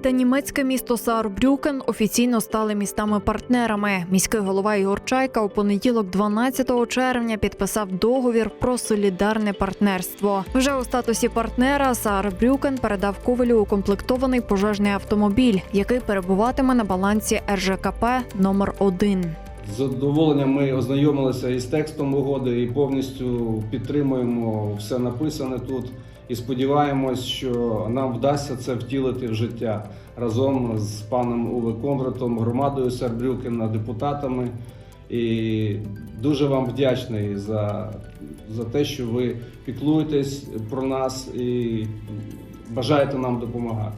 та німецьке місто Саарбрюкен офіційно стали містами-партнерами. Міський голова Ігор Чайка у понеділок, 12 червня, підписав договір про солідарне партнерство. Вже у статусі партнера Саарбрюкен передав Ковелю укомплектований пожежний автомобіль, який перебуватиме на балансі РЖКП номер 1 З задоволенням ми ознайомилися із текстом угоди і повністю підтримуємо все написане тут. І сподіваємось, що нам вдасться це втілити в життя разом з паном Уве Кондратом, громадою Сарбрюкена, депутатами. І дуже вам вдячний за, за те, що ви піклуєтесь про нас і бажаєте нам допомагати.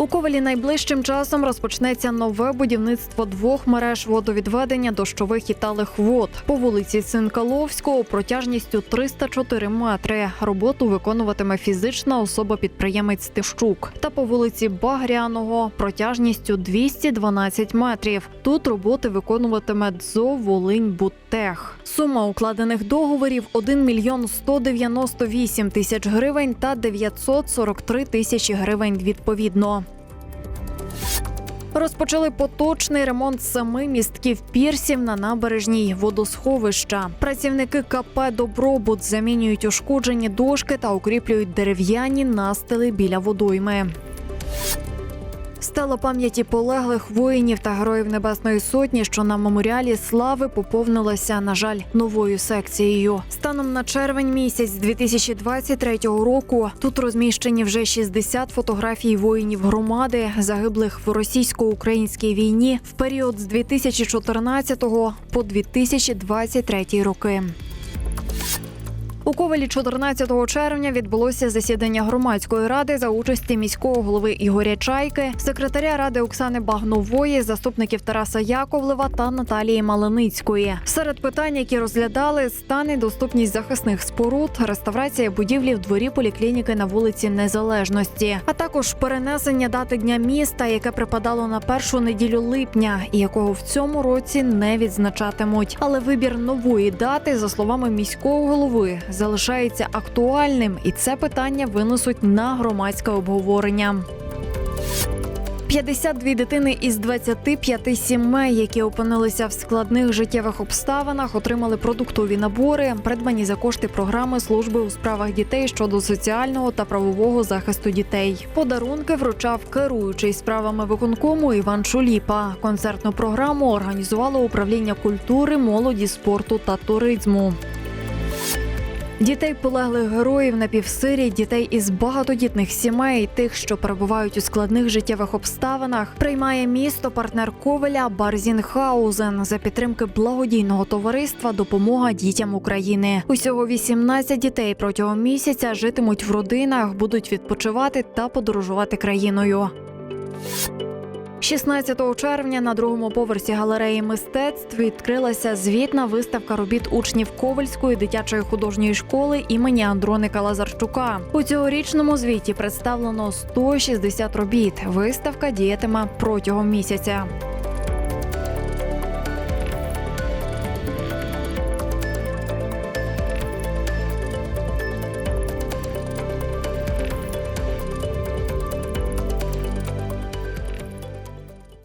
У Ковелі найближчим часом розпочнеться нове будівництво двох мереж водовідведення дощових і талих вод по вулиці Цинкаловського протяжністю 304 метри. Роботу виконуватиме фізична особа-підприємець Тищук. Та по вулиці Багряного протяжністю 212 метрів. Тут роботи виконуватиме ДЗО Волинь Буттех. Сума укладених договорів 1 мільйон 198 тисяч гривень та 943 тисячі гривень відповідно. Розпочали поточний ремонт семи містків пірсів на набережній водосховища. Працівники КП Добробут замінюють ушкоджені дошки та укріплюють дерев'яні настили біля водойми. Стела пам'яті полеглих воїнів та героїв Небесної Сотні, що на меморіалі слави поповнилася, на жаль, новою секцією. Станом на червень місяць 2023 року тут розміщені вже 60 фотографій воїнів громади, загиблих в російсько-українській війні в період з 2014 по 2023 роки. У Ковелі 14 червня відбулося засідання громадської ради за участі міського голови Ігоря Чайки, секретаря ради Оксани Багнової, заступників Тараса Яковлева та Наталії Малиницької. Серед питань, які розглядали, стан і доступність захисних споруд, реставрація будівлі в дворі поліклініки на вулиці Незалежності, а також перенесення дати дня міста, яке припадало на першу неділю липня, і якого в цьому році не відзначатимуть. Але вибір нової дати, за словами міського голови, залишається актуальним, і це питання винесуть на громадське обговорення. 52 дитини із 25 сімей, які опинилися в складних життєвих обставинах, отримали продуктові набори, придбані за кошти програми служби у справах дітей щодо соціального та правового захисту дітей. Подарунки вручав керуючий справами виконкому Іван Шуліпа. Концертну програму організувало управління культури, молоді, спорту та туризму. Дітей полеглих героїв напівсирі, дітей із багатодітних сімей, тих, що перебувають у складних життєвих обставинах, приймає місто партнер Ковеля Барзінхаузен за підтримки благодійного товариства Допомога дітям України. Усього 18 дітей протягом місяця житимуть в родинах, будуть відпочивати та подорожувати країною. 16 червня на другому поверсі галереї мистецтв відкрилася звітна виставка робіт учнів Ковальської дитячої художньої школи імені Андроника Лазарчука. У цьогорічному звіті представлено 160 робіт. Виставка діятиме протягом місяця.